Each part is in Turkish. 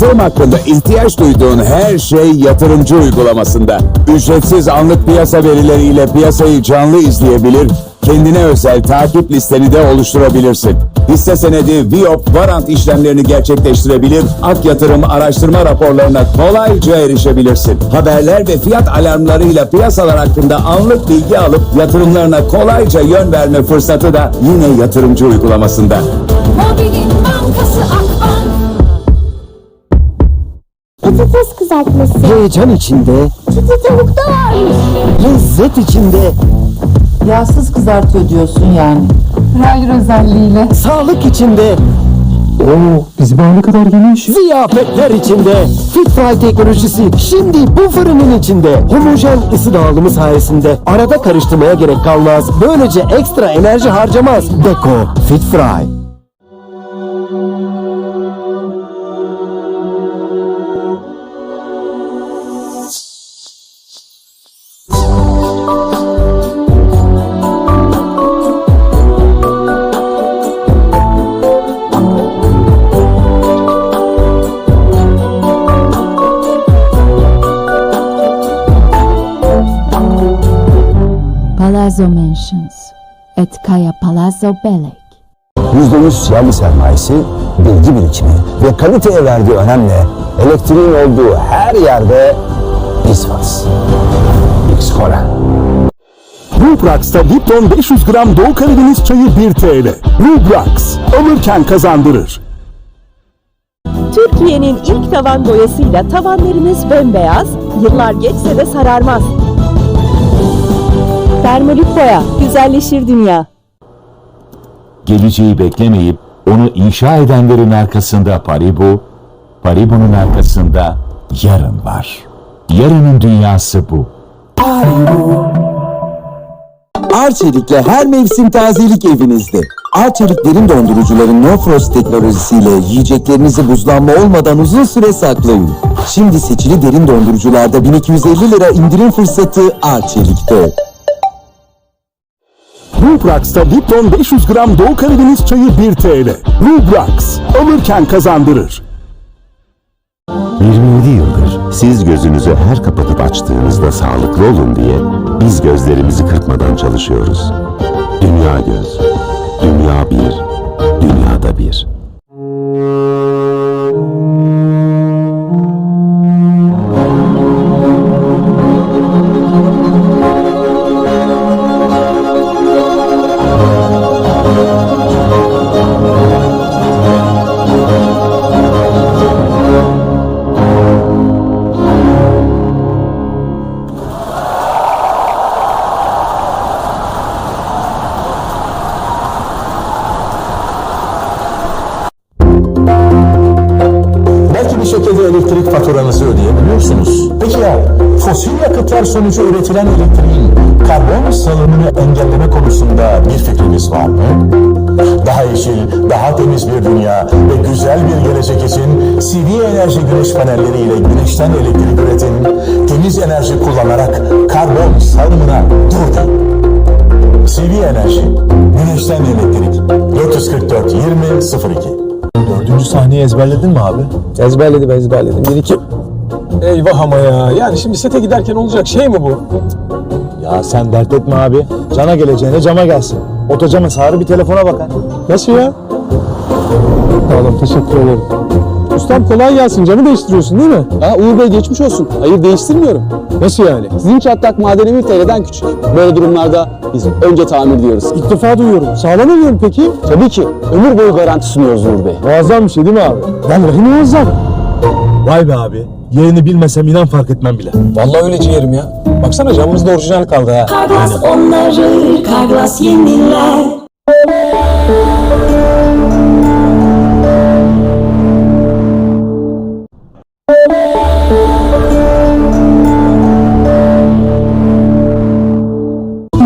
Yatırım hakkında ihtiyaç duyduğun her şey yatırımcı uygulamasında. Ücretsiz anlık piyasa verileriyle piyasayı canlı izleyebilir, kendine özel takip listeni de oluşturabilirsin. Hisse senedi, Viyop, varant işlemlerini gerçekleştirebilir, ak yatırım araştırma raporlarına kolayca erişebilirsin. Haberler ve fiyat alarmlarıyla piyasalar hakkında anlık bilgi alıp yatırımlarına kolayca yön verme fırsatı da yine yatırımcı uygulamasında. Mobilin bankası Akbank. Patates kızartması. Heyecan içinde, Çıtı tavuk da varmış. lezzet içinde, Yağsız kızartıyor diyorsun yani. Hayır özelliğiyle. sağlık içinde, Oo, bizi ne kadar geniş. ziyafetler içinde. Fit Fry teknolojisi şimdi bu fırının içinde. Homojen ısı dağılımı sayesinde arada karıştırmaya gerek kalmaz. Böylece ekstra enerji harcamaz. Beko Fit Palazzo Mansions at Kaya Palazzo Belek. %100 yerli sermayesi, bilgi birikimi ve kaliteye verdiği önemle elektriğin olduğu her yerde biz varız. X-Koren. Rubrax'ta Lipton 500 gram Doğu Karadeniz çayı 1 TL. Rubrax, alırken kazandırır. Türkiye'nin ilk tavan boyasıyla tavanlarınız bembeyaz, yıllar geçse de sararmaz. Termolik boya, güzelleşir dünya. Geleceği beklemeyip onu inşa edenlerin arkasında Paribu, Paribu'nun arkasında yarın var. Yarının dünyası bu. Arçelik'le her mevsim tazelik evinizde. Arçelik derin dondurucuların No Frost teknolojisiyle yiyeceklerinizi buzlanma olmadan uzun süre saklayın. Şimdi seçili derin dondurucularda 1250 lira indirim fırsatı Arçelik'te. Rubrax'ta Lipton 500 gram Doğu Karadeniz çayı 1 TL. Rubrax, alırken kazandırır. 27 yıldır siz gözünüzü her kapatıp açtığınızda sağlıklı olun diye biz gözlerimizi kırpmadan çalışıyoruz. Dünya Göz. Dünya bir. Dünyada bir. Şekilde elektrik faturanızı ödeyebiliyorsunuz. Peki ya fosil yakıtlar sonucu üretilen elektriğin karbon salımını engelleme konusunda bir fikriniz var mı? Daha yeşil, daha temiz bir dünya ve güzel bir gelecek için CV enerji güneş panelleriyle güneşten elektrik üretin. Temiz enerji kullanarak karbon salımına dur deyin. CV Enerji, Güneşten Elektrik, 444 20 02. Dördüncü sahneyi ezberledin mi abi? Ezberledim ezberledim. Bir iki. Eyvah ama ya. Yani şimdi sete giderken olacak şey mi bu? Ya sen dert etme abi. Cana geleceğine cama gelsin. Otocama sarı bir telefona bakar. Nasıl ya? Tamam teşekkür ederim. Ustam kolay gelsin. Camı değiştiriyorsun değil mi? Ha, Uğur Bey geçmiş olsun. Hayır değiştirmiyorum. Nasıl yani? Sizin çatlak madeni 1 TL'den küçük. Böyle durumlarda biz önce tamir diyoruz. İlk defa duyuyorum. Sağlam oluyor mu peki? Tabii ki ömür boyu garanti sunuyoruz Uğur Bey. Muazzam bir şey değil mi abi? Vallahi muazzam. Vay be abi. Yerini bilmesem inan fark etmem bile. Vallahi öyle ciğerim ya. Baksana camımızda orijinal kaldı ha. Karglas onları, Karglas yeniler.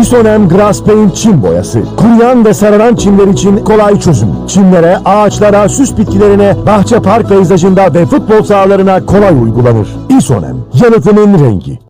Isonem Grass Paint çim boyası. Kuruyan ve sararan çimler için kolay çözüm. Çimlere, ağaçlara, süs bitkilerine, bahçe park peyzajında ve futbol sahalarına kolay uygulanır. Isonem, yanıtının rengi.